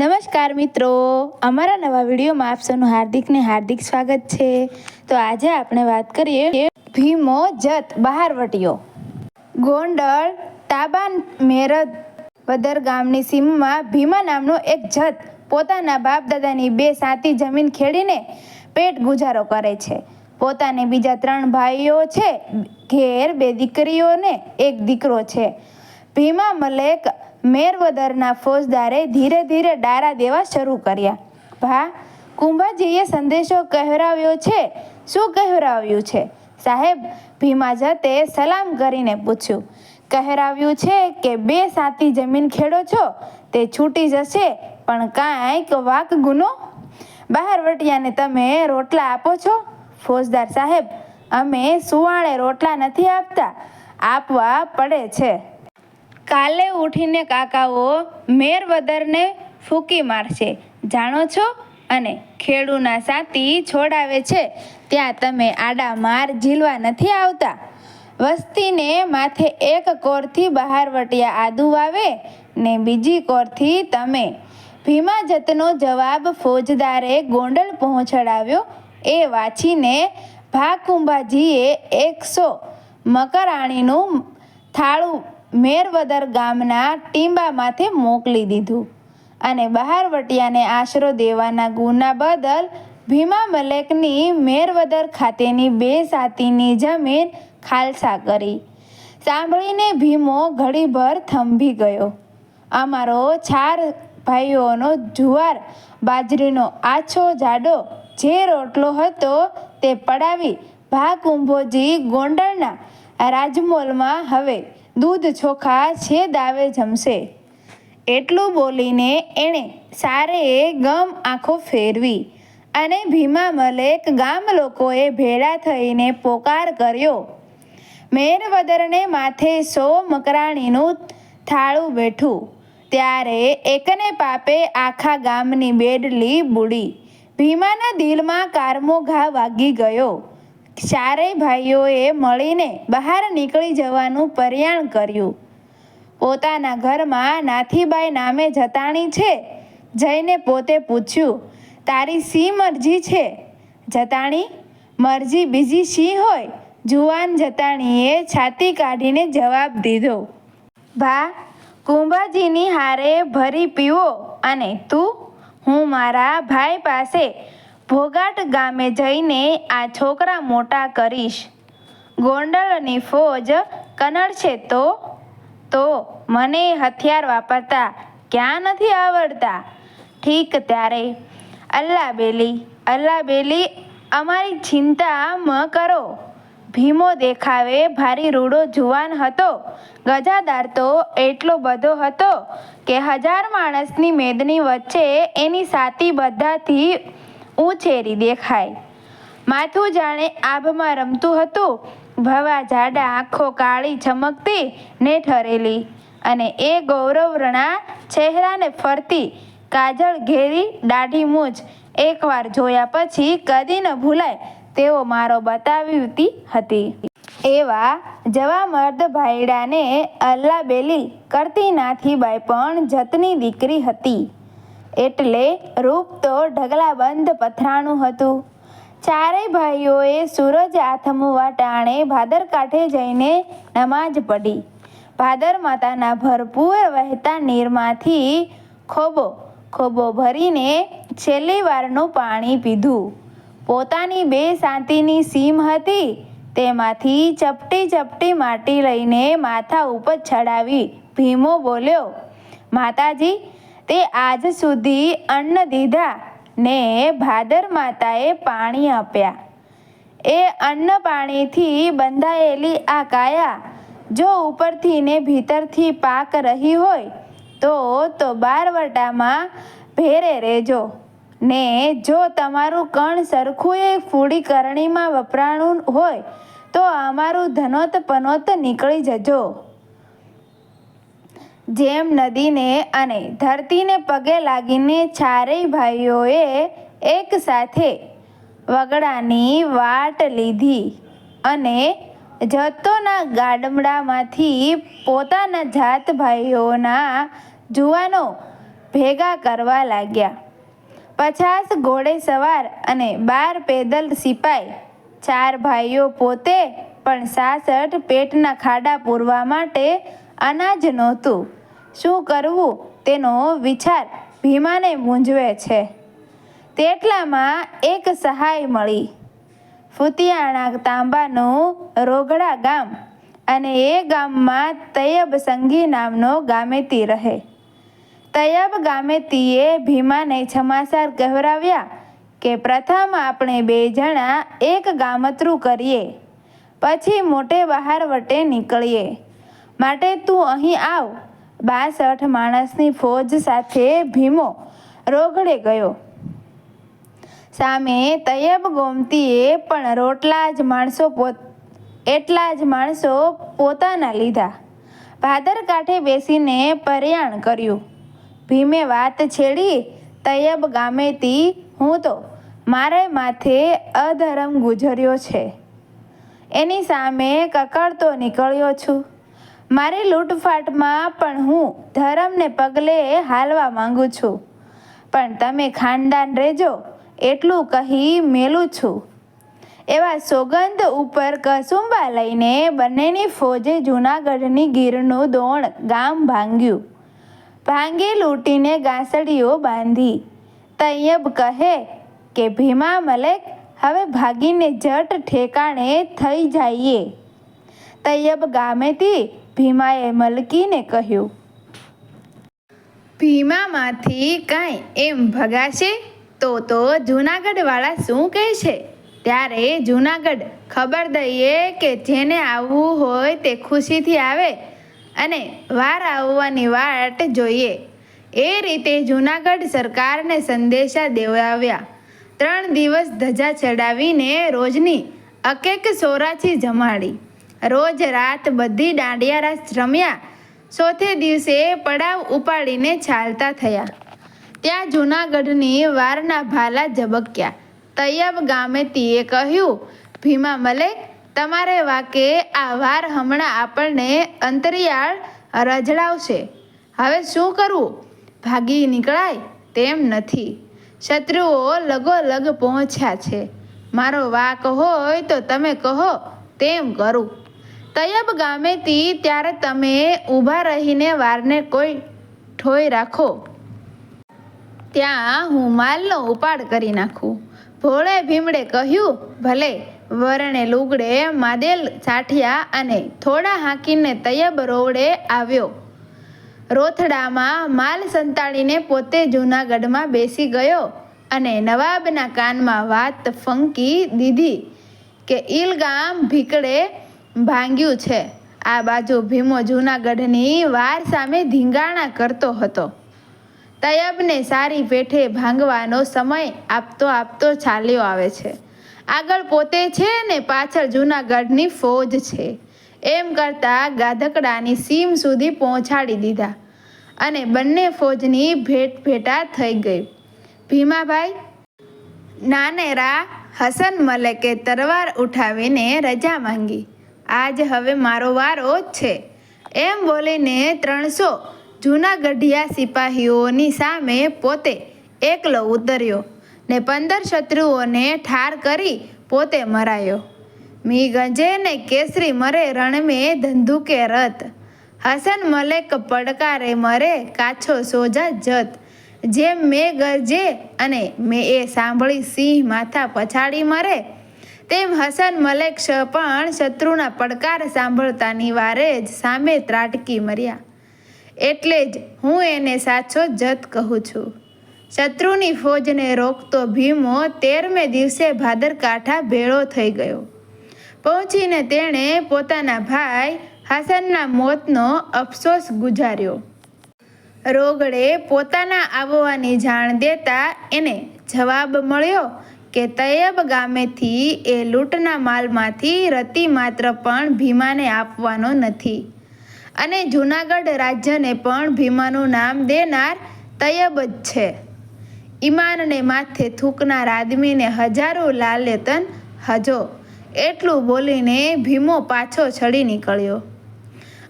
નમસ્કાર મિત્રો. અમારા નવા વિડીયોમાં આપ સૌનું હાર્દિકને હાર્દિક સ્વાગત છે. તો આજે આપણે વાત કરીએ ભીમો જત બહારવટીયો ગોંડલ, તાબાન મેરદ વદર ગામની સીમમાં ભીમા નામનો એક જત પોતાના બાપ દાદાની બે સાતી જમીન ખેડીને પેટ ગુજારો કરે છે. પોતાને બીજા ત્રણ ભાઈઓ છે, ઘેર બે દીકરીઓને એક દીકરો છે. ભીમા મલેક મેરવદરના ફોજદારે ધીરે ધીરે ડારા દેવા શરૂ કર્યા. ભા, કુંભાજીએ સંદેશો કહેવરાવ્યો છે? શું કહેવરાવ્યું છે? સાહેબ ભીમા જતે સલામ કરીને પૂછ્યું. કહેરાવ્યું છે કે બે સાતી જમીન ખેડો છો? તે છૂટી જશે, પણ કાંઈક વાક ગુનો? બહારવટિયાને તમે રોટલા આપો છો? ફોજદાર સાહેબ, અમે સુવાળે રોટલા નથી આપતા. આપવા પડે છે. કાલે ઉઠીને કાકાઓ મેરવદરને ફૂંકી મારશે. જાણો છો? અને ખેડૂના સાતી છોડાવે છે. ત્યાં તમે આડા માર ઝીલવા નથી આવતા. વસ્તીને માથે એક કોરથી બહાર વટિયા આદુ વાવે ને બીજી કોરથી તમે. ભીમા જતનો જવાબ ફોજદારે ગોંડલ પહોંચાડાવ્યો. એ વાંચીને ભાકુંભાજીએ એકસો મકરાણીનું થાળું મેરવદર ગામના ટીંબામાંથી મોકલી દીધું અને બહારવટિયાને આશરો દેવાના ગુના બદલ ભીમા મલેકની મેરવદર ખાતેની બે સાતીની જમીન ખાલસા કરી. સાંભળીને ભીમો ઘડીભર થંભી ગયો. અમારો ચાર ભાઈઓનો જુવાર, બાજરીનો આછો જાડો, જે રોટલો હતો તે પડાવી ભા કુંભોજી ગોંડલના રાજમોલમાં હવે દૂધ ચોખા છે દાવે જમશે. એટલું બોલીને એણે સારે ગમ આંખો ફેરવી અને ભીમા મલેક ગામ લોકોએ ભેળા થઈને પોકાર કર્યો. મેરવદરને માથે સો મકરાણીનું થાળું બેઠું. ત્યારે એકને પાપે આખા ગામની બેડલી બુડી. ભીમાના દિલમાં કારમો ઘા વાગી ગયો. ચારેય ભાઈઓએ મળીને બહાર નીકળી જવાનું પર્યાણ કર્યું. પોતાના ઘરમાં નાથીબાઈ નામે જતાણી છે. જઈને પોતે પૂછ્યું, તારી સી મરજી છે? જતાણી? મરજી બીજી સી હોય? જુવાન જતાણીએ છાતી કાઢીને જવાબ દીધો, ભા, કુંભાજીની હારે ભરી પીવો અને તું, હું મારા ભાઈ પાસે ભોગાટ ગામે જઈને આ છોકરા મોટા કરીશ. ગોંડલની ફોજ કનડ છે તો? તો મને હથિયાર વાપરતા ક્યાં નથી આવડતા? ઠીક ત્યારે. અલ્લા બેલી અલ્લા બેલી, અમારી ચિંતા મ કરો. ભીમો દેખાવે ભારી રૂડો જુવાન હતો. ગજાદાર તો એટલો બધો હતો કે હજાર માણસની મેદની વચ્ચે એની સાતી બધાથી ઊંચેરી દેખાય. માથું જાણે આભમાં રમતું હતું. ભવા જાડા આંખો કાળી ચમકતી ને ઠરેલી અને એ ગૌરવરણા ચહેરાને ફરતી કાજળ ઘેરી દાઢી મૂછ એકવાર જોયા પછી કદી ન ભૂલાય તેવો મારો બતાવીતી હતી. એવા જવા મર્દ ભાઈડાને અલ્લા બેલી કરતી નાથીબાઈ પણ જતની દીકરી હતી. એટલે રૂપ તો ઢગલાબંધ પથરાણું હતું. ચારેય ભાઈઓએ સૂરજ આથમવા ટાણે ભાદર કાંઠે જઈને નમાજ પડી ભાદર માતાના ભરપૂર વહેતા નીરમાંથી ખોબો ખોબો ભરીને છેલ્લી વારનું પાણી પીધું. પોતાની બે શાંતિની સીમ હતી, તેમાંથી ચપટી ચપટી માટી લઈને માથા ઉપર ચડાવી ભીમો બોલ્યો, માતાજી તે આજ સુધી અન્ન દીધા ને ભાદર માતાએ પાણી આપ્યા. એ અન્ન પાણીથી બંધાયેલી આ કાયા જો ઉપરથી ને ભીતરથી પાક રહી હોય તો તો બારવટામાં ભેરે રહેજો. ને જો તમારું કણ સરખું એ ફૂડી કરણીમાં વપરાણું હોય તો અમારું ધનોત પનોત નીકળી જજો. જેમ નદીને અને ધરતીને પગે લાગીને ચારેય ભાઈઓએ એક સાથે વગડાની વાટ લીધી અને જતોના ગાડમડામાંથી પોતાના જાત ભાઈઓના જુવાનો ભેગા કરવા લાગ્યા. પચાસ ઘોડે સવાર અને બાર પેદલ સિપાઈ, ચાર ભાઈઓ પોતે પણ સાસઠ પેટના ખાડા પૂરવા માટે અનાજ નહોતું. શું કરવું તેનો વિચાર ભીમાને મૂંઝવે છે. તેટલામાં એક સહાય મળી. ફુતિયાણા તાંબાનું રોગડા ગામ અને એ ગામમાં તૈયબ સંઘી નામનો ગામેતી રહે. તૈયબ ગામેતીએ ભીમાને છમાસાર કહેવરાવ્યા કે, પ્રથમ આપણે બે જણા એક ગામતરું કરીએ, પછી મોટે બહાર વટે નીકળીએ. માટે તું અહીં આવ બાસઠ માણસની ફોજ સાથે ભીમો રોગડે ગયો. સામે તૈયબ ગોમતીએ પણ રોટલા જ માણસો પોત, એટલા જ માણસો પોતાના લીધા. ભાદર કાંઠે બેસીને પર્યાણ કર્યું. ભીમે વાત છેડી, તૈયબ ગામેથી હું તો મારે માથે અધર્મ ગુજર્યો છે. એની સામે કકડતો નીકળ્યો છું. મારી લૂંટફાટમાં પણ હું ધર્મને પગલે હાલવા માંગુ છું. પણ તમે ખાનદાન રહેજો, એટલું કહી મેલું છું. એવા સોગંધ ઉપર કસુંબા લઈને બંનેની ફોજે જૂનાગઢની ગીરનું દોણ ગામ ભાંગ્યું. ભાંગી લૂંટીને ગાંસડીઓ બાંધી. તૈયબ કહે કે, ભીમા મલેક, હવે ભાગીને જટ ઠેકાણે થઈ જઈએ. તૈયબ ગામેથી ભીમાએ મલકીને કહ્યું, ભીમામાંથી કાંઈ એમ ભગાશે તો તો જૂનાગઢવાળા શું કહે છે ત્યારે જૂનાગઢ ખબર દઈએ કે જેને આવવું હોય તે ખુશીથી આવે અને વાર આવવાની વાટ જોઈએ. એ રીતે જૂનાગઢ સરકારને સંદેશા દેવડાવ્યા. ત્રણ દિવસ ધજા ચડાવીને રોજની અકેક સોરાછી જમાડી. રોજ રાત બધી દાંડિયા રાસ રમ્યા. ચોથે દિવસે પડાવ ઉપાડીને ચાલતા થયા. ત્યાં જૂનાગઢની વારના ભાલા ઝબક્યા. તૈયબ ગામેતીએ કહ્યું, ભીમા મલેક તમારે વાકે આ વાર હમણાં આપણને અંતરિયાળ રજડાવશે. હવે શું કરવું ભાગી નીકળાય તેમ નથી. શત્રુઓ લગોલગ પહોંચ્યા છે. મારો વાક હોય તો તમે કહો તેમ કરું. તૈયબ ગામેતી ત્યારે તમે ઊભા રહીને વારને કોઈ ઠોઈ રાખો. ત્યાં હું માલનો ઉપાડ કરી નાખું. ભોળે ભીમડે કહ્યું, ભલે, વરણે લુગડે માદેલ સાઠિયા અને થોડા હાંકીને તૈયબ રોવડે આવ્યો. રોથડામાં માલ સંતાડીને પોતે જૂનાગઢમાં બેસી ગયો અને નવાબના કાનમાં વાત ફંકી દીધી કે, ઈલગામ ભીકડે ભાંગ્યું છે. આ બાજુ ભીમો જૂનાગઢની વાર સામે ધીંગાણા કરતો હતો. તૈયબને સારી પેઠે ભાંગવાનો સમય આપતો આપતો ચાલ્યો આવે છે. આગળ પોતે છે ને પાછળ જૂનાગઢની ફોજ છે. એમ કરતાં ગાધકડાની સીમ સુધી પહોંચાડી દીધા અને બંને ફોજની ભેટ ભેટા થઈ ગઈ. ભીમાભાઈ, નાનેરા હસન મલેકે તરવાર ઉઠાવીને રજા માંગી. આજ હવે મારો વારો છે. એમ બોલીને ત્રણસો જૂના ગઢિયા સિપાહીઓની સામે પોતે એકલો ઉતર્યો ને પંદર શત્રુઓને ઠાર કરી પોતે મરાયો. મી ગંજે ને કેસરી મરે રણમે ધંધુકે રત. હસન મલેક પડકારે મરે કાછો સોજા જત. જેમ મેં ગરજે અને મેં એ સાંભળી સિંહ માથા પછાડી મરે તેમ હસન મલેક પણ શત્રુના પડકાર સાંભળતાની વારે જ સામે ત્રાટકી મર્યા. એટલે જ હું એને સાચો જત કહું છું. શત્રુની ફોજને રોકતો ભીમો તેરમે દિવસે ભાદરકાંઠા ભેળો થઈ ગયો. પહોંચીને તેણે પોતાના ભાઈ હસનના મોતનો અફસોસ ગુજાર્યો. રોગડે પોતાના આવવાની જાણ દેતા એને જવાબ મળ્યો કે તૈયબ ગામેથી એ લૂંટના માલમાંથી રતિ માત્ર પણ ભીમાને આપવાનો નથી. અને જૂનાગઢ રાજ્યને પણ ભીમાનું નામ દેનાર તૈયબ જ છે. ઈમાનને માથે થૂકનાર આદમીને હજારો લાલેતન હજો. એટલું બોલીને ભીમો પાછો ચડી નીકળ્યો.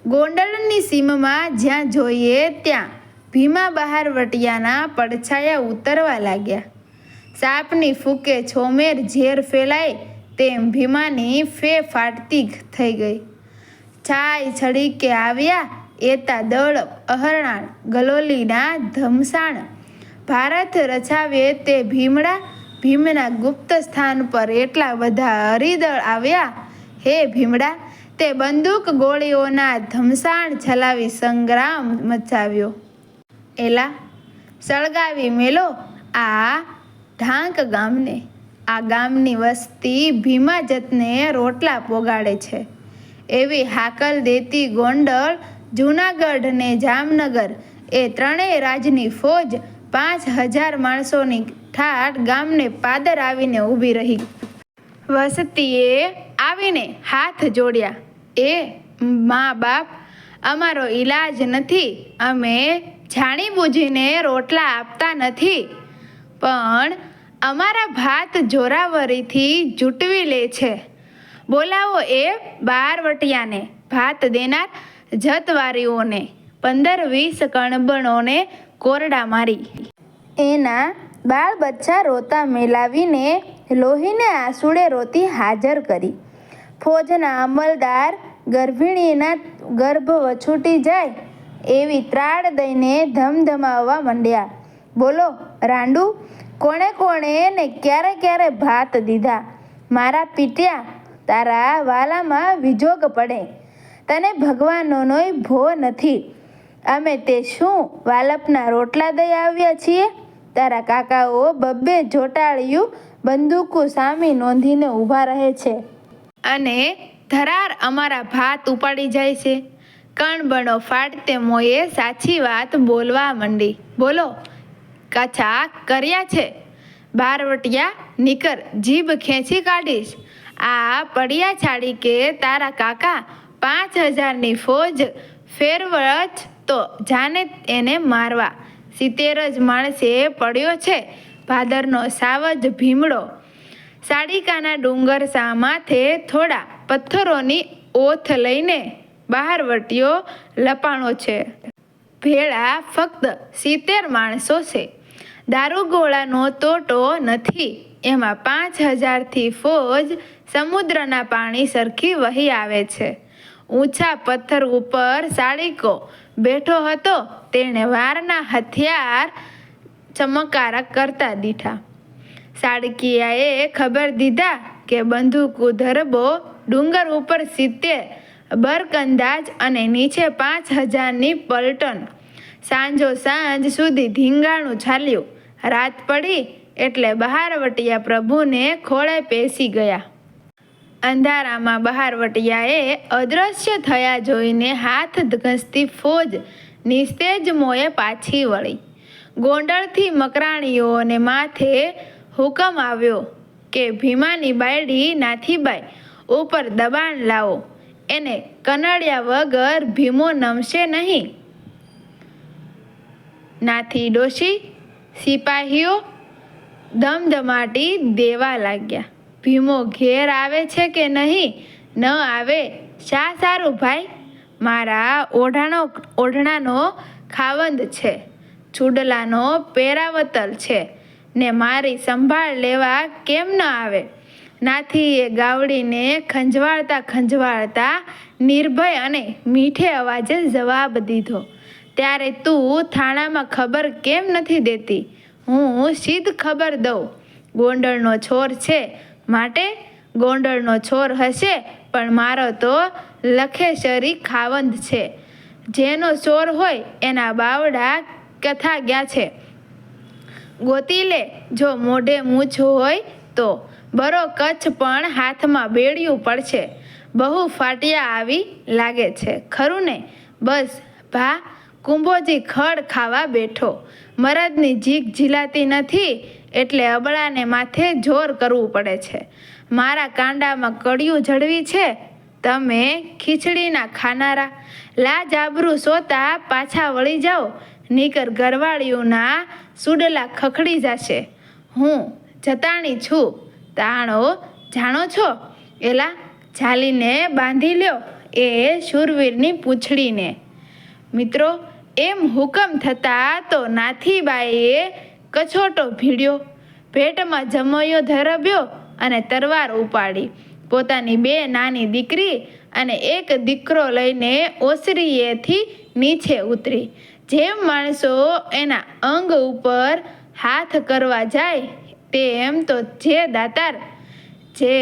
ગોંડલની સીમમાં જ્યાં જોઈએ ત્યાં ભીમા બહારવટિયાના પડછાયા ઉતરવા લાગ્યા. સાપની ફૂકે છોમેર ઝેર ફેલાય તેમ ભીમાની ફે ફાટતી થઈ ગઈ. છાય છડીકે આવ્યા એતા દળ અહરણાણ ગલોલીના ધમસાણ. ભારત રચાવે તે ભીમડા, ભીમના ગુપ્ત સ્થાન પર એટલા બધા હરિદળ આવ્યા. હે ભીમડા, તે બંદૂક ગોળીઓના ધમસાણ છલાવી સંગ્રામ મચાવ્યો. એલા, સળગાવી મેલો આ ઢાંક ગામને. આ ગામની વસ્તી ભીમા જતને રોટલા પોગાડે છે. એવી હાકલ દેતી ગોંડલ જૂનાગઢ ને જામનગર. એ ત્રણેય રાજની ફોજ પાંચ હજાર માણસોની ઠાઠ ગામને પાદર આવીને ઊભી રહી. વસતીએ આવીને હાથ જોડ્યા. એ મા બાપ, અમારો ઈલાજ નથી. અમે જાણી બૂજીને રોટલા આપતા નથી. પણ અમારા ભાત જોરાવરીથી જૂટવી લે છે. બોલાવો એ બારવટિયાને. ભાત દેનાર જતવારીઓને. પંદર વીસ કણબણોને કોરડા મારી. એના બાળ બચ્ચા રોતા મેલાવીને લોહીને આંસુડે રોતી હાજર કરી. ફોજના અમલદાર ગર્ભિણીના ગર્ભ વછૂટી જાય એવી ત્રાડ દઈને ધમધમાવવા માંડ્યા. બોલો, રાંડુ, કોણે કોણે ને ક્યારે ક્યારે ભાત દીધા? મારા પીટ્યા, તારા વાલામાં વિજોગ પડે. તને ભગવાનોનોય ભો નથી. અમે તે શું, વાલપના રોટલા દઈ આવ્યા છીએ? તારા કાકાઓ બબ્બે જોટાળ્યું બંદૂકો સામી નોંધીને ઊભા રહે છે. અને ધરાર અમારા ભાત ઉપાડી જાય છે. કણબણો ફાટતે મોએ સાચી વાત બોલવા માંડી. બોલો કચા કર્યા છે. બારવટિયા નીકર જીભ ખેંચી કાઢીશ. આ પડ્યા છાડી કે તારા કાકા પાંચ હજારની ફોજ ફેરવચ તો જાને એને મારવા. સિત્તેર જ માણસે પડ્યો છે ભાદરનો સાવજ ભીમડો. સાડિકાના ડુંગર સા માથે થોડા પથ્થરોની ઓથ લઈને બહાર વટ્યો લપાણો છે. ભેળા ફક્ત સિત્તેર માણસો છે. દારૂગોળાનો તોટો નથી. એમાં પાંચ હજારથી ફોજ સમુદ્રના પાણી સરખી વહી આવે છે. ઊંચા પથ્થર ઉપર સાળીકો બેઠો હતો. તેણે વારના હથિયાર ચમકારા કરતા દીઠા. સાળકિયાએ ખબર દીધા કે બંદૂક ધરબો ડુંગર ઉપર સિત્તેર, બરકંદાજ અને નીચે પાંચ હજારની પલટન સાંજો સાંજ સુધી ધીંગાણું ચાલ્યું. રાત પડી એટલે બહારવટિયા પ્રભુને ખોળે પેસી ગયા. અંધારામાં બહારવટિયાએ અદૃશ્ય થયા જોઈને હાથ ઘસતી ફોજ નિસ્તેજ મોએ પાછી વળી. ગોંડળથી મકરાણીઓને માથે હુકમ આવ્યો કે ભીમાની બાયડી નાથીબાઈ ઉપર દબાણ લાવો, એને કનડ્યા વગર ભીમો નમશે નહીં. નાથી ડોશી સિપાહીઓ ધમધમાટી દેવા લાગ્યા. ભીમો ઘેર આવે છે કે નહીં? ન આવે. શા સારું ભાઈ? મારા ઓઢાનો ઓઢણાનો ખાવંદ છે. ચૂડલાનો પેરાવતલ છે. ને મારી સંભાળ લેવા કેમ ન આવે? નાથી એ ગાવડીને ખંજવાળતા ખંજવાળતા નિર્ભય અને મીઠે અવાજે જવાબ દીધો. ત્યારે તું થાણામાં ખબર કેમ નથી દેતી? હું સીધ ખબર દઉં. ગોંડલનો છોર છે માટે ગોંડલનો છોર હશે, પણ મારો તો લખેશરી ખાવંદ છે. જેનો ચોર હોય એના બાવડા કથા ગયા છે. ગોતી લે, જો મોઢે મૂછ હોય તો. બરો કચ્છ પણ હાથમાં બેડિયું પડશે. બહુ ફાટિયા આવી લાગે છે. ખરું ને? બસ ભા કુંભોજી ખડ ખાવા બેઠો. મરદની જીગ ઝીલાતી નથી એટલે અબળાને માથે જોર કરવું પડે છે. મારા કાંડામાં કડિયું જડવી છે. તમે ખીચડીના ખાનારા. લાજ આબરૂ સોતા પાછા વળી જાઓ. નીકર ઘરવાળીઓના સુડલા ખખડી જશે. હું જતાણી છું. તાણો જાણો છો? એલા ઝાલીને બાંધી લ્યો. એ શૂરવીરની પૂંછડીને. મિત્રો એમ હુકમ થતાં તો નાથીબાઈએ કછોટો ભીડ્યો. ભેટમાં જમૈયો ધરબ્યો અને તરવાર ઉપાડી. પોતાની બે નાની દીકરી અને એક દીકરો લઈને ઓસરીએથી નીચે ઉતરી. જેમ માણસો એના અંગ ઉપર હાથ કરવા જાય, તેમ તો જે દાતાર જે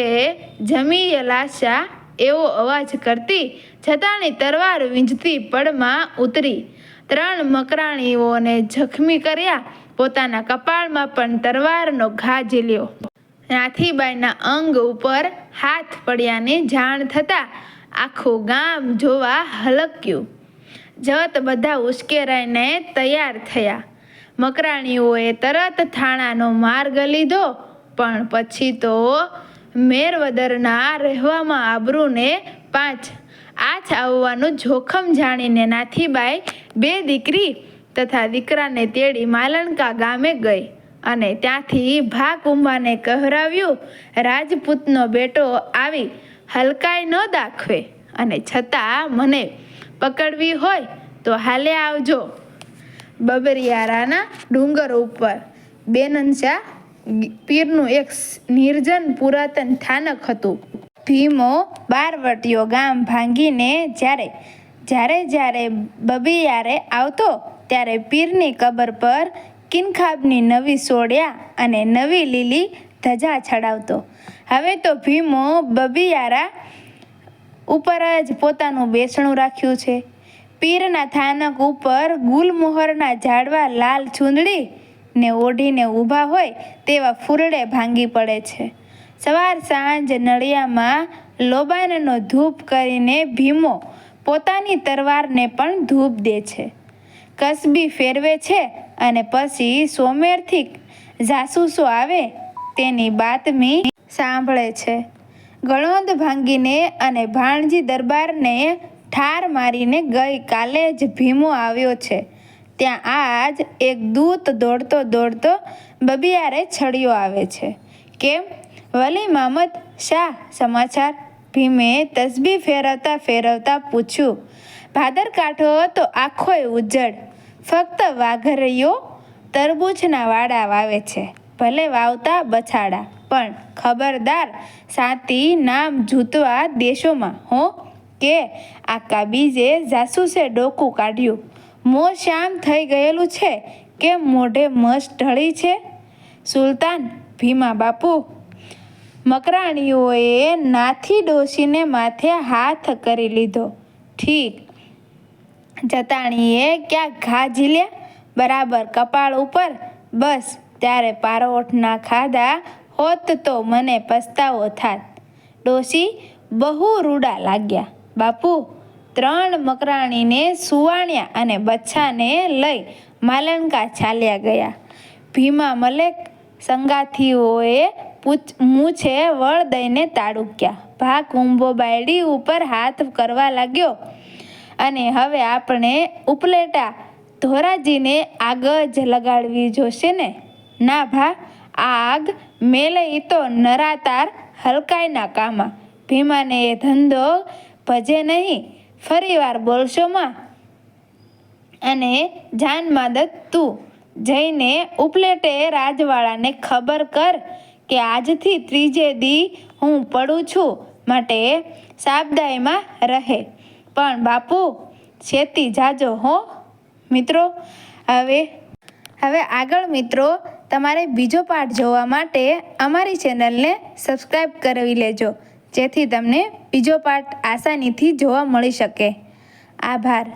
જમીએ લાશા એવો અવાજ કરતી છતાંની તરવાર વીંજતી પડમાં ઉતરી. ત્રણ મકરાણીઓને જખમી કર્યા. પોતાના કપાળમાં પણ તરવારનો ઘા ઝીલ્યો. નાથીબાઈના અંગ ઉપર હાથ પડ્યાની જાણ થતાં આખું ગામ જોવા હલક્યું. જત બધા ઉશ્કેરાઈને તૈયાર થયા. મકરાણીઓએ તરત થાણાનો માર્ગ લીધો, પણ પછી તો મેરવદરના રહેવામાં આબરૂને પાંચ આછ આવવાનું જોખમ જાણીને નાથીબાઈ બે દીકરી તથા દીકરાને તેડી માલણકા ગામે ગઈ અને ત્યાંથી ભા કુંભાને કહેરાવ્યું, રાજપૂતનો બેટો આવી હલકાઈ ન દાખવે અને છતાં મને પકડવી હોય તો હાલે આવજો. બબરિયારાના ડુંગર ઉપર બેનંશા પીરનું એક નિર્જન પુરાતન સ્થાનક હતું. ભીમો બારવટીયો ગામ ભાંગીને જ્યારે જ્યારે જ્યારે બબિયારે આવતો, ત્યારે પીરની કબર પર કિનખાબની નવી સોડ્યા અને નવી લીલી ધજા ચડાવતો હવે તો ભીમો બબિયારા ઉપર જ પોતાનું બેસણું રાખ્યું છે. પીરના થાનક ઉપર ગુલમોહરના ઝાડવા લાલ ચૂંદડી ને ઓઢીને ઊભા હોય તેવા ફૂરડે ભાંગી પડે છે. સવાર સાંજ નળિયામાં લોબાનનો ધૂપ કરીને ભીમો પોતાની તરવારને પણ ધૂપ દે છે. કસબી ફેરવે છે અને પછી સોમેરથી જાસૂસો આવે તેની બાતમી સાંભળે છે. ગળોંદ ભાંગીને અને ભાણજી દરબારને ઠાર મારીને ગઈ કાલે જ ભીમો આવ્યો છે. ત્યાં આજ એક દૂત દોડતો દોડતો બબિયારે છડિયો આવે છે. કેમ? વલી મામદ શાહ સમાચાર ભીમે તસબી ફેરવતા ફેરવતા પૂછ્યું, ભાદર કાંઠો તો આખોય ઉજ્જડ. ફક્ત વાઘરૈયો તરબૂચના વાડા વાવે છે. ભલે વાવતા બછાડા, પણ ખબરદાર સાતી નામ જૂતવા દેશોમાં, હો, કે આકા બીજે જાસૂસે ડોકું કાઢ્યું. મો શામ થઈ ગયેલું છે કે મોઢે મસ ઢળી છે? સુલતાન ભીમા બાપુ મકરાણીઓએ નાથી ડોશીને માથે હાથ કરી લીધો. ઠીક. જતાણીએ ક્યાં ઘા ઝીલ્યા? બરાબર, કપાળ ઉપર? બસ, ત્યારે પારોઠ ના ખાધા હોત તો મને પસ્તાવો થાત. ડોશી બહુ રૂડા લાગ્યા. બાપુ, ત્રણ મકરાણીને સુવાણ્યા અને બચ્છાને લઈ માલણકા ચાલ્યા ગયા. ભીમા મલેક સંગાથીઓએ પૂછ, મૂછે વળ દઈને તાડુક્યા ભા કુંભો બાયડી ઉપર હાથ કરવા લાગ્યો. અને હવે આપણે ઉપલેટા ધોરાજીને આગ જ લગાડવી જોશે ને? ના ભા આગ મેલે ઈ તો નરાતાર હલકાઈના કામા. ભીમાને એ ધંધો ભજે નહીં. ફરીવાર બોલશો માં? અને જાન માદત તું જઈને ઉપલેટે રાજવાળાને ખબર કર કે આજથી ત્રીજે દી હું પડું છું માટે સાબદાઈમાં રહે. પણ બાપુ છેતી જાજો હો. મિત્રો, હવે હવે આગળ મિત્રો, તમારે બીજો પાઠ જોવા માટે અમારી ચેનલને સબસ્ક્રાઈબ કરવી લેજો, જેથી તમને બીજો પાઠ આસાનીથી જોવા મળી શકે. આભાર.